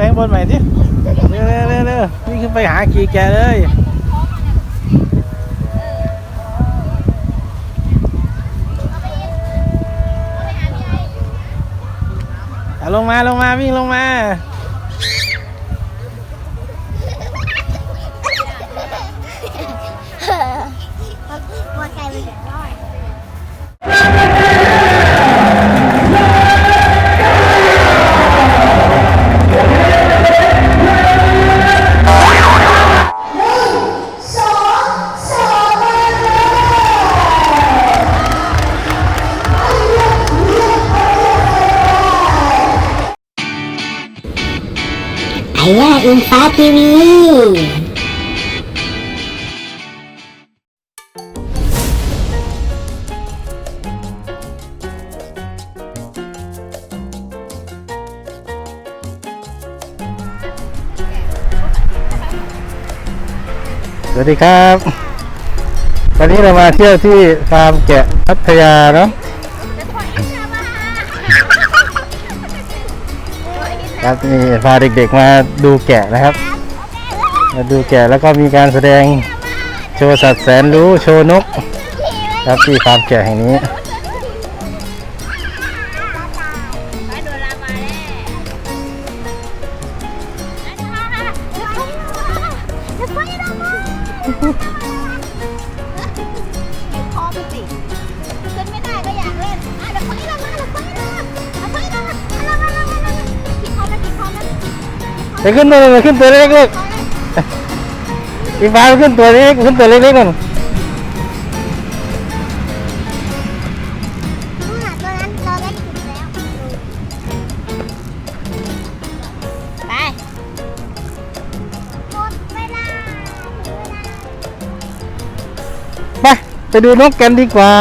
ไปข้างบนใหม่ดิเร็วเร็วเร็ววิ่งขึ้นไปหากีแกเลยเอาลงมาลงมาวิ่งลงมา ไอ้ย่อินฟ้าทีวี สวัสดีครับ วันนี้เรามาเที่ยวที่ฟาร์มแกะพัทยาเนาะ ครับนี่พาเด็กๆมาดูแกะนะครับ มาดูแกะแล้วก็มีการแสดงโชว์สัตว์แสนรู้โชว์นก ครับที่ฟาร์มแกะแห่งนี้ ไปขึ้นตัวไปขึ้นตัวเล็กๆลูกอีฟ้าไปขึ้นตัวเล็กขึ้นตัวเล็กๆนั่นนู่นน่ะตัวนั้นตัวเล็กสุดแล้วไปหมดเวลาถึงเวลาไปไปดูนกกันดีกว่า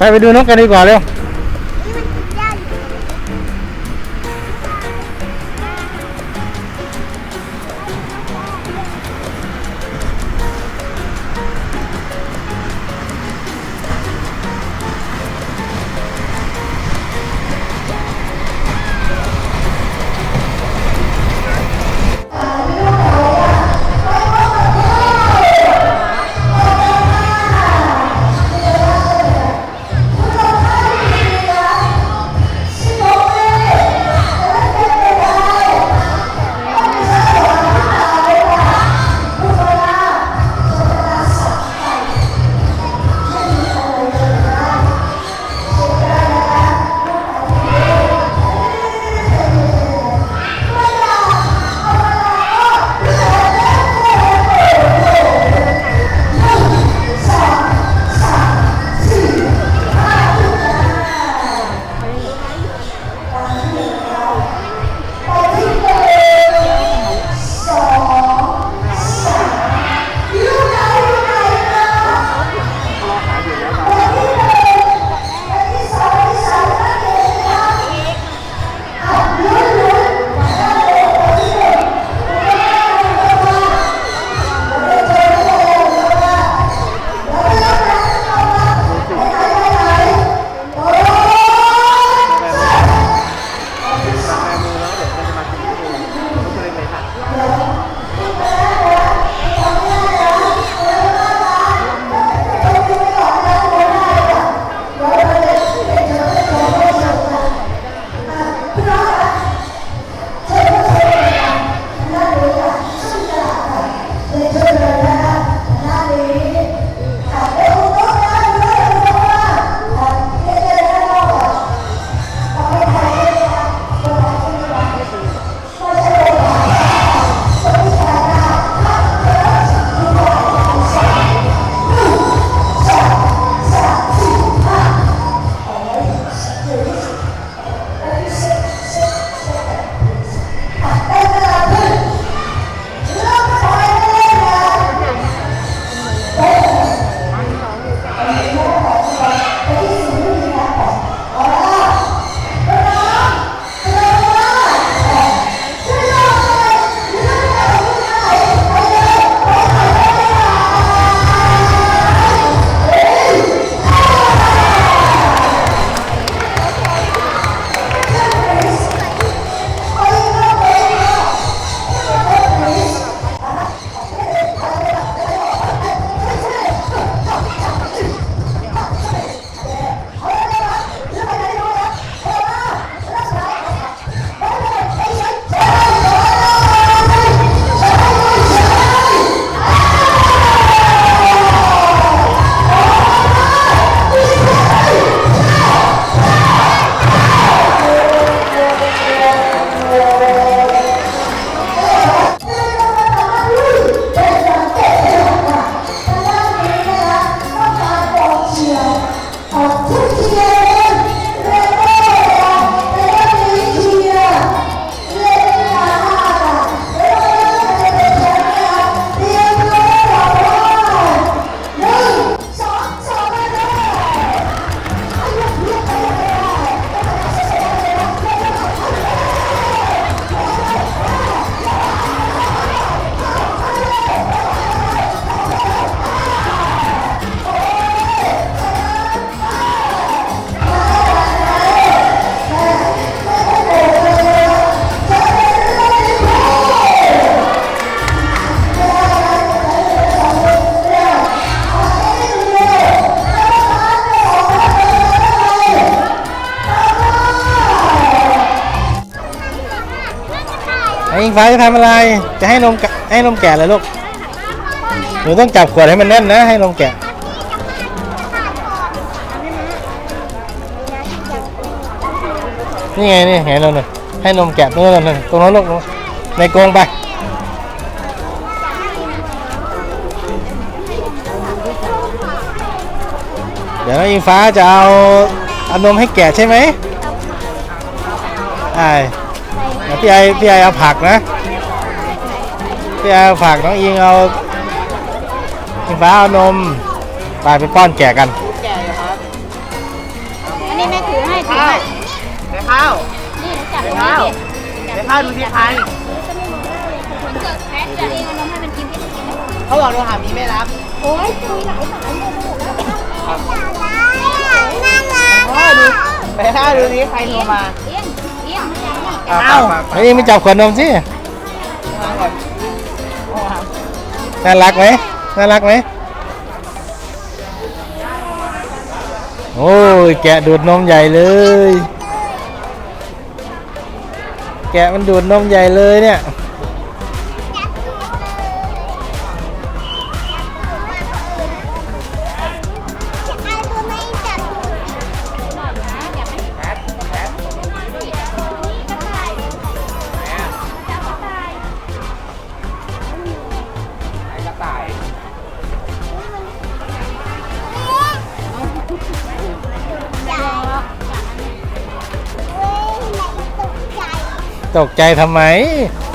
ไปไปดูนกกันดีกว่าเร็ว ฟ้าจะทำอะไร จะให้นมให้นมแกะเลยลูก หนูต้องจับขวดให้มันแน่นนะ ให้นมแกะ นี่ไงนี่เห็นแล้วนี่งให้นมแกะตรงนั้นนะตรงนั้นลูกในกรงไปเดี๋ยวน้องอิงฟ้าจะเอาเอานมให้แกะใช่ไหมใช่เดี๋ยว พี่ไอพี่ไอเอาผักนะพี่ไอเอาผักน้องอิงเอาอิงฟ้าเอานมไปไปป้อนแกะกันแก่อยู่ครับอันนี้แม่ถือให้ถือข้าให้วไปข้าวนี่หนูจับไปตรงข้านี้วดิไปข้าวดูสิใครมันเกิดแพ้จะเองเอานมให้มันกินที่มันกินเขาบอกโทรหามีไม่รับ โอ้ยคุยหลายสายเลยแล้วน่ารัไปข้าวดูไปข้าวดูสิใครโทรมา เอ้าเฮ้ยไม่จับขวดนมสิมาก่อนโทรหาน่ารักไหมน่ารักไหมโอ้ยแกะดูดนมใหญ่เลย แกะมันดูดนมใหญ่เลยเนี่ย ตกใจทำไม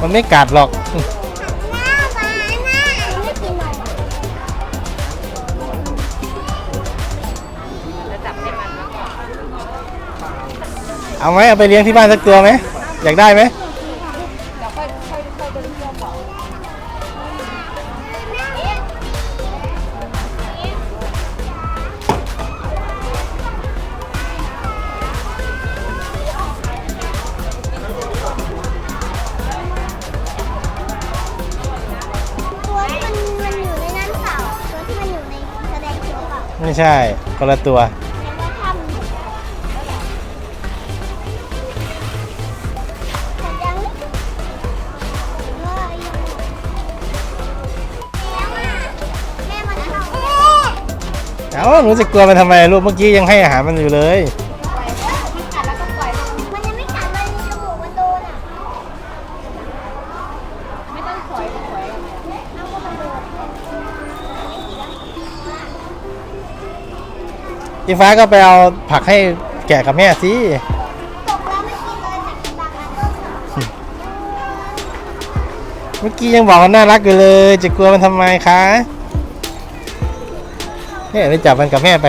มันไม่กัดหรอก เอาไหมเอาไปเลี้ยงที่บ้านสักตัวไหม อยากได้ไหม ใช่คนละตัวเห็นว่าทำแต่ยังไม่เออยังแม่มันเอาแม่เอ้าหนูจะกลัวมันทำไมลูกเมื่อกี้ยังให้อาหารมันอยู่เลยปล่อย อีฟ้าก็ไปเอาผักให้แกะกับแม่สิตกแล้วไม่กินเลยแต่กินบางอันก็ค่ะเมื่อกี้ยังบอกว่าน่ารักอยู่เลย จะกลัวมันทำไมคะเนี่ยไปจับมันกับแม่ไป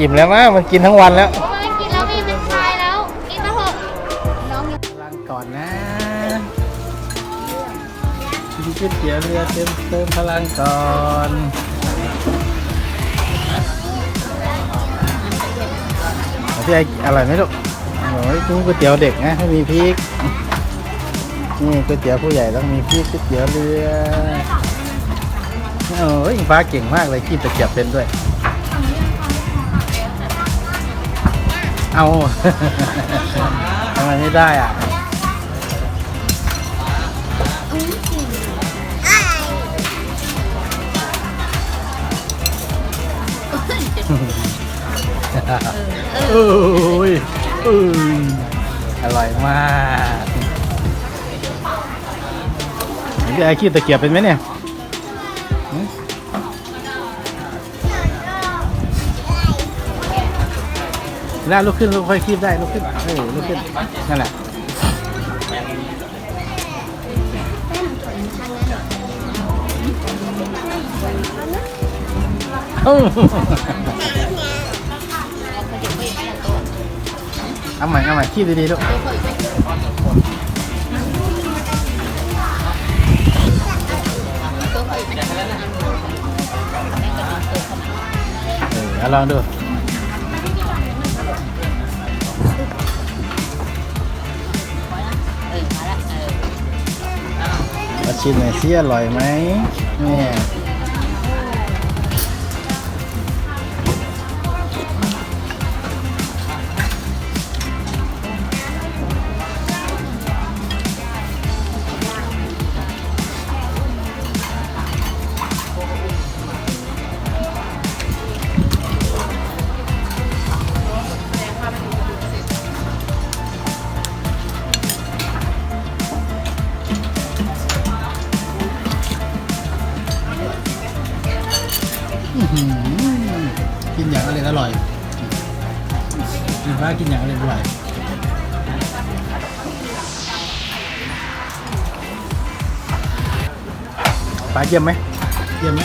อิ่มแล้วมั้งมันกินทั้งวันแล้วไม่กินแล้วไม่เป็นชายแล้วกินมาเถอะน้องยังพลังก่อนนะกินก๋วยเตี๋ยวเรือเติมเติมพลังก่อนเอาพี่ไออร่อยไหมลูกโอ้ยกุ้งก๋วยเตี๋ยวเด็กนะให้มีพริกนี่ก๋วยเตี๋ยวผู้ใหญ่ต้องมีพริกก๋วยเตี๋ยวเรือโอ้ยอิงฟ้าเก่งมากเลยขี้ตะเกียบเป็นด้วย เอาทำไมไม่ได้อะโอ้ยอืมอร่อยมากพี่ไอขี้ตะเกียบเป็นไหมเนี่ย แล้วลุกขึ้นลุกค่อยคีบได้ลุกขึ้นเออลุกขึ้นนั่นแหละเอ้าเอาใหม่เอาใหม่คีบดีๆลูกเออเอาลองดู ชิมหน่อยสิอร่อยไหมเนี่ย เยี่ยมไหมเยี่ยมไหม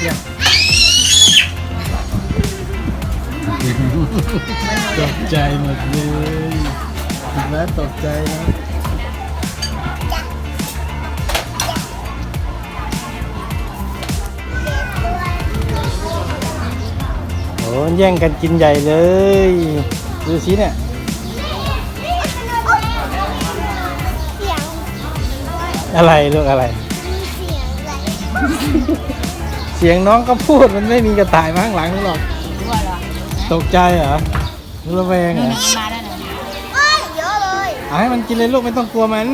เยี่ยมตกใจหมดเลยเห็นไหมตกใจนะโอ้แย่งกันกินใหญ่เลย ดูสิเนี่ยเสียงอะไรลูกอะไรเสียงอะไร เสียงน้องก็พูดมันไม่มีกระต่ายมาข้างหลังหรอก ด้วยเหรอตกใจเหรอระแวงเหรอ มาได้ไหนเอ้ยเยอะเลยเอาให้มันกินเลยลูกไม่ต้องกลัวมัน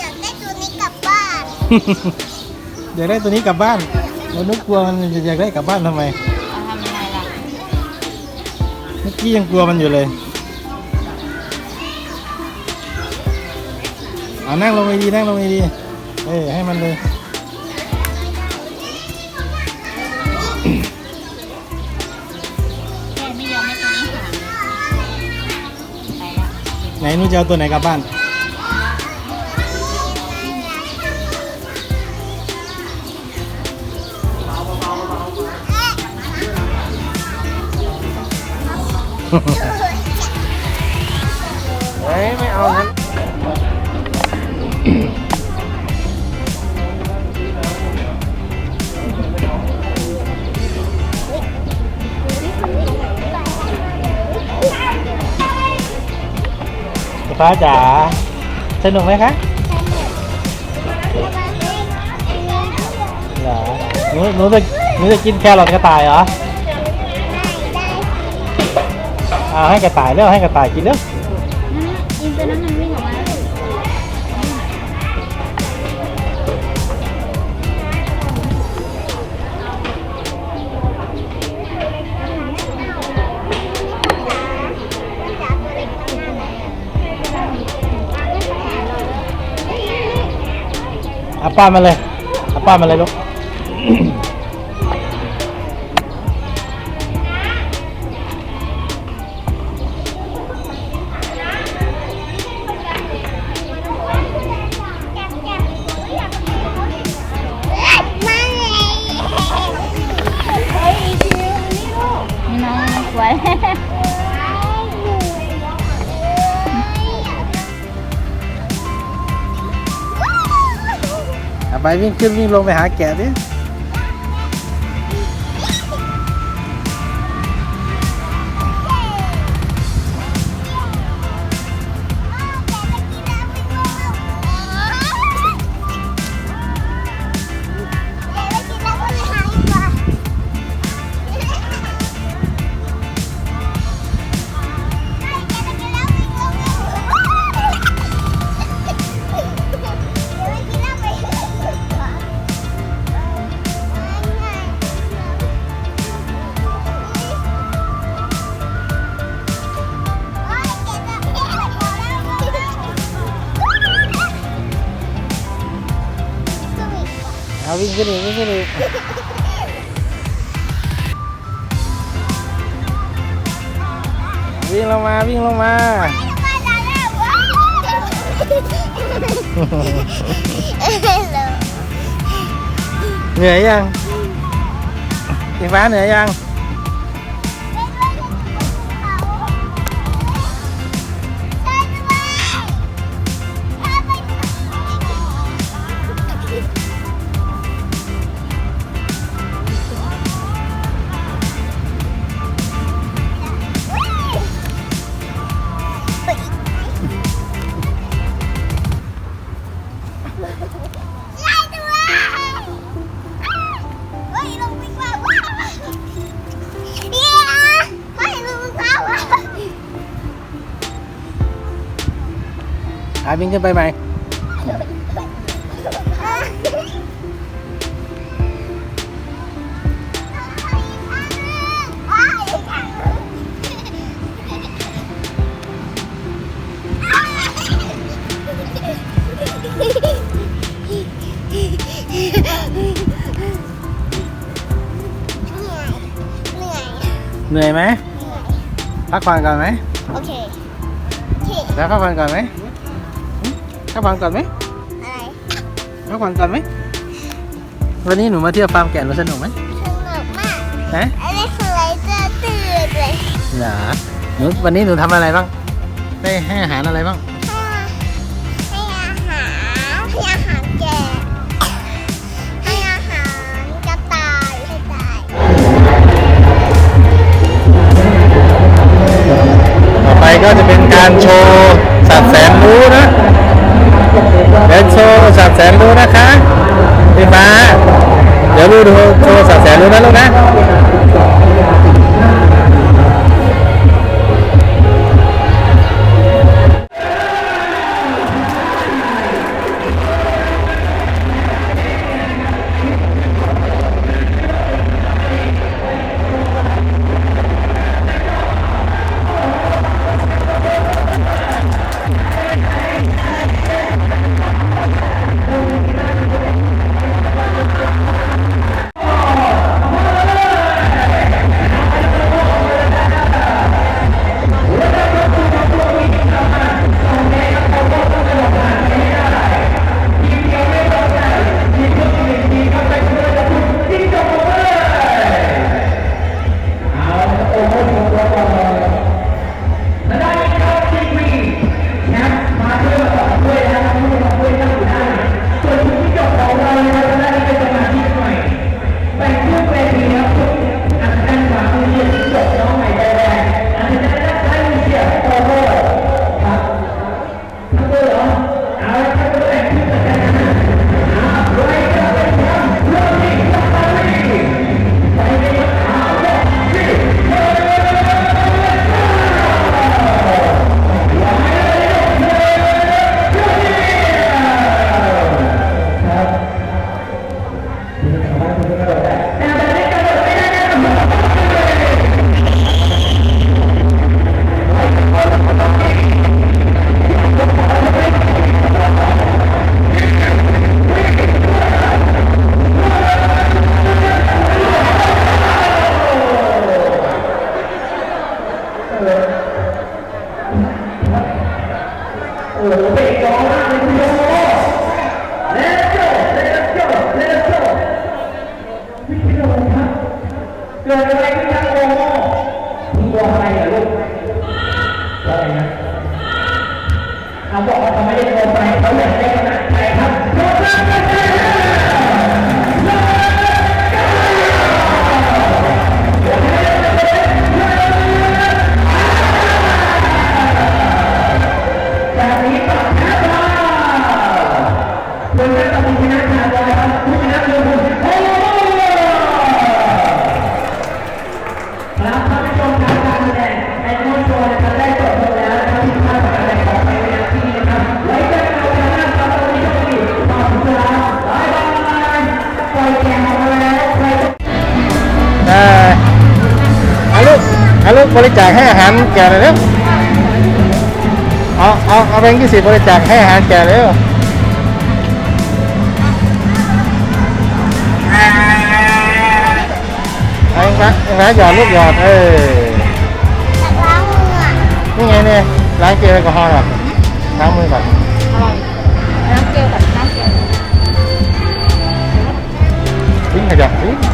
อยากได้ตัวนี้กลับบ้านอยากได้ตัวนี้กลับบ้านเรานึกกลัวมันอยากได้กลับบ้านทำไมเอาทำยังไงล่ะ เมื่อกี้ยังกลัวมันอยู่เลย เอานั่งลงไปดีนั่งลงไปดีเอ้ยให้มันเลยแม่ไม่ยอมให้ตัวนี้หางไปละไหนหนู่จะเอาตัวไหนกลับบ้านเฮ้ยไม่เอางั้น ฟ้าจ๋าสนุกไหมคะเหรอหนูหนูจะหนูจะกินแครอทกระต่ายเหรอเอาให้กระต่ายเร็วให้กระต่ายกินเร็ว ป้ามาเลยเอาป้ามาเลยลูก ไปวิ่งขึ้นวิ่งลงไปหาแกะดิ เอาวิ่งขึ้นอีกวิ่งขึ้นอีกวิ่งลงมาวิ่งลงมาเหนื่อยยังสีฟ้าเหนื่อยยัง อาบินขึ้นไปไหมเหนื่อยเหนื่อยเหนื่อยไหมพักผ่อนก่อนไหมโอเคโอเคแล้วพักผ่อนก่อนไหมหึ พักผ่อนก่อนไหมอะไรพักผ่อนก่อนไหมวันนี้หนูมาเที่ยวฟาร์มแกะหนูสนุกไหมสนุกมากฮะอะไรคืออะไรจะตื่นเลยเหรอหนูวันนี้หนูทำอะไรบ้างได้ให้อาหารอะไรบ้างให้อาหารให้อาหารแกะให้อาหารกระต่ายกระต่ายต่อไปก็จะเป็นการโชว์สัตว์แสนรู้นะ เดี๋ยวโชว์สัตว์แสนรู้นะคะพี่ฟ้า เดี๋ยวดูดูโชว์สัตว์แสนรู้นะลูกนะ เขาบอกว่าเขาไม่ได้โกงไปเขาอยากได้ขนาดไหนครับกลัวไฟแบบ เอาลูกบริจาคให้อาหารแกะหน่อยเร็วเอาเอาเอาแบงค์ยี่สิบบริจาคให้อาหารแกะเร็วเอาเองนะเองนะหยอดลูกหยอดเออจากล้างมืออะนี่ไงเนี่ยล้างเจลแอลกอฮอล์ก่อนล้างมือก่อนน้ำเกลือกับน้ำเกลือทิ้งขยะทิ้ง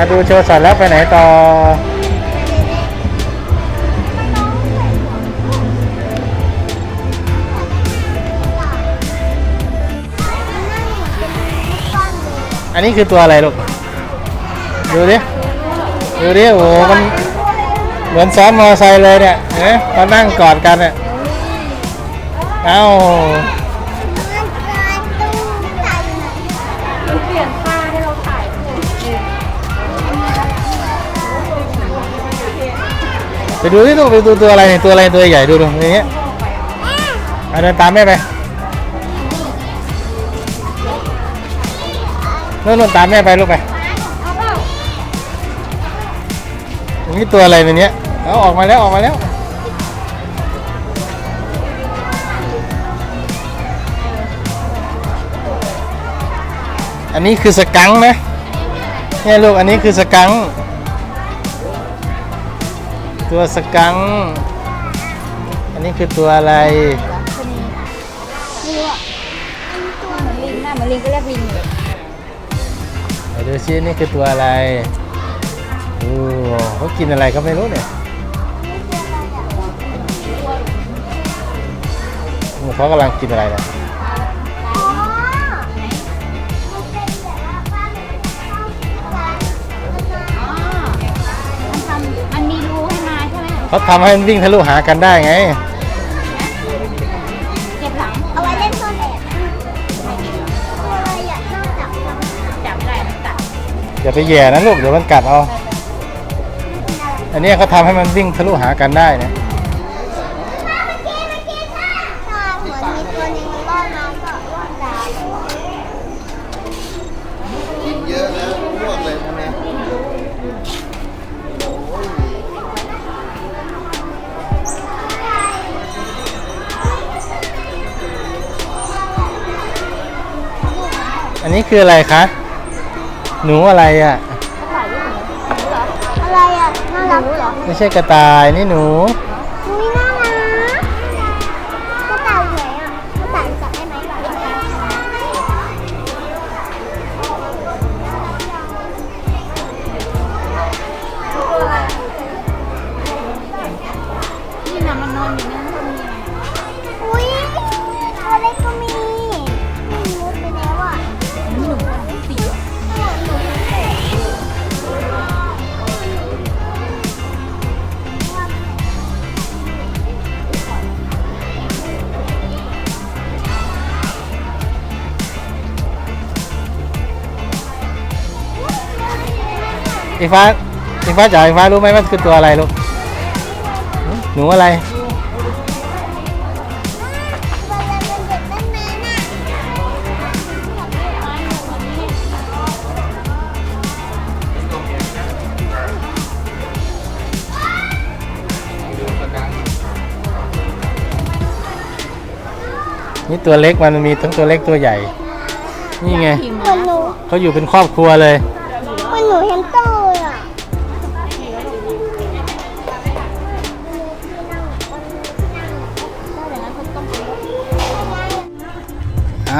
อกกว่าดักข้างนอกอะดูโชว์สัตว์แล้วไปไหนต่อ อันนี้คือตัวอะไรลูก ดูดิ ดูดิ โอ้โหมันเหมือนซ้อนมอเตอร์ไซค์เลยเนี่ยเห็นไหมมานั่งกอดกันเนี่ย เอ้า ปดูที่ลูกไปดูตัวอะไรเนี่ยตัวอะไรตัวใหญ่ดูดูอย่างเงี้ยเอาเดินตามแม่ไปนู่นนู่นตามแม่ไปลูกไปนี่ตัวอะไรในเนี้ยเอาออกมาแล้วออกมาแล้วอันนี้คือสกังค์นะเนี่ยลูกอันนี้คือสกังค์ ตัวสกังค์อันนี้คือตัวอะไรไม่รู้อะตัวเหมือนลิงหน้าเหมือนลิงก็เรียกลิงเลยไปดูซินี่คือตัวอะไรโอ้เขากินอะไรก็ไม่รู้เนี่ยโอ้เขากำลังกินอะไรนะ เขาทำให้มันวิ่งทะลุหากันได้ไงเก็บหลังเอาไว้เล่นซ่อนแอบตัวอะไรอะนอกจากทำจับไม่ได้มันกัดอย่าไปแย่นะลูกเดี๋ยวมันกัดเอา อันนี้เขาทำให้มันวิ่งทะลุหากันได้นะ อันนี้คืออะไรคะ หนูอะไรอะ อะไรอะ น่ารักเหรอไม่ใช่กระต่ายนี่หนู อีฟ้าอีฟ้าจ๋าอีฟ้ารู้ไหมว่าคือตัวอะไรลูกหึหนูอะไรวันละเป็นเด็กตั้งนานอะนี่ตัวเล็กมันมีทั้งตัวเล็กตัวใหญ่ นี่ไงพิมพ์เหมือนหนูเขาอยู่เป็นครอบครัวเลย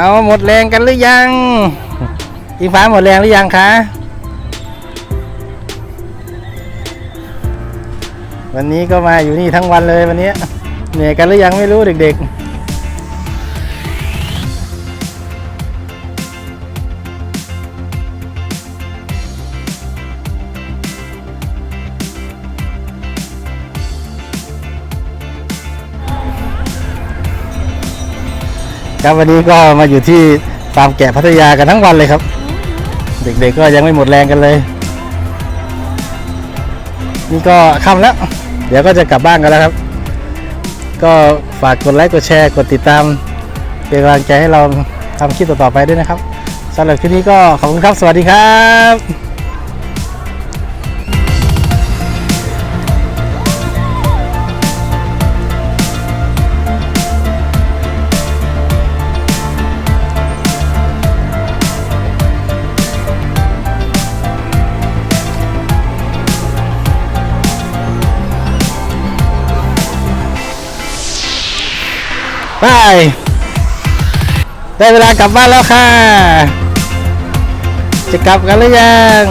เอาหมดแรงกันหรือยังอีฟ้าหมดแรงหรือยังคะวันนี้ก็มาอยู่นี่ทั้งวันเลยวันนี้เหนื่อยกันหรือยังไม่รู้เด็กๆ ครับวันนี้ก็มาอยู่ที่ฟาร์มแกะพัทยากันทั้งวันเลยครับ เด็กๆก็ยังไม่หมดแรงกันเลย นี่ก็ค่ำแล้ว เดี๋ยวก็จะกลับบ้านกันแล้วครับ ก็ฝากกดไลค์กดแชร์กดติดตามเป็นกำลังใจให้เราทำคลิปต่อๆไปด้วยนะครับสำหรับคลิปนี้ก็ขอบคุณครับ สวัสดีครับ ไป ได้เวลากลับบ้านแล้วค่ะ จะกลับกันหรือยัง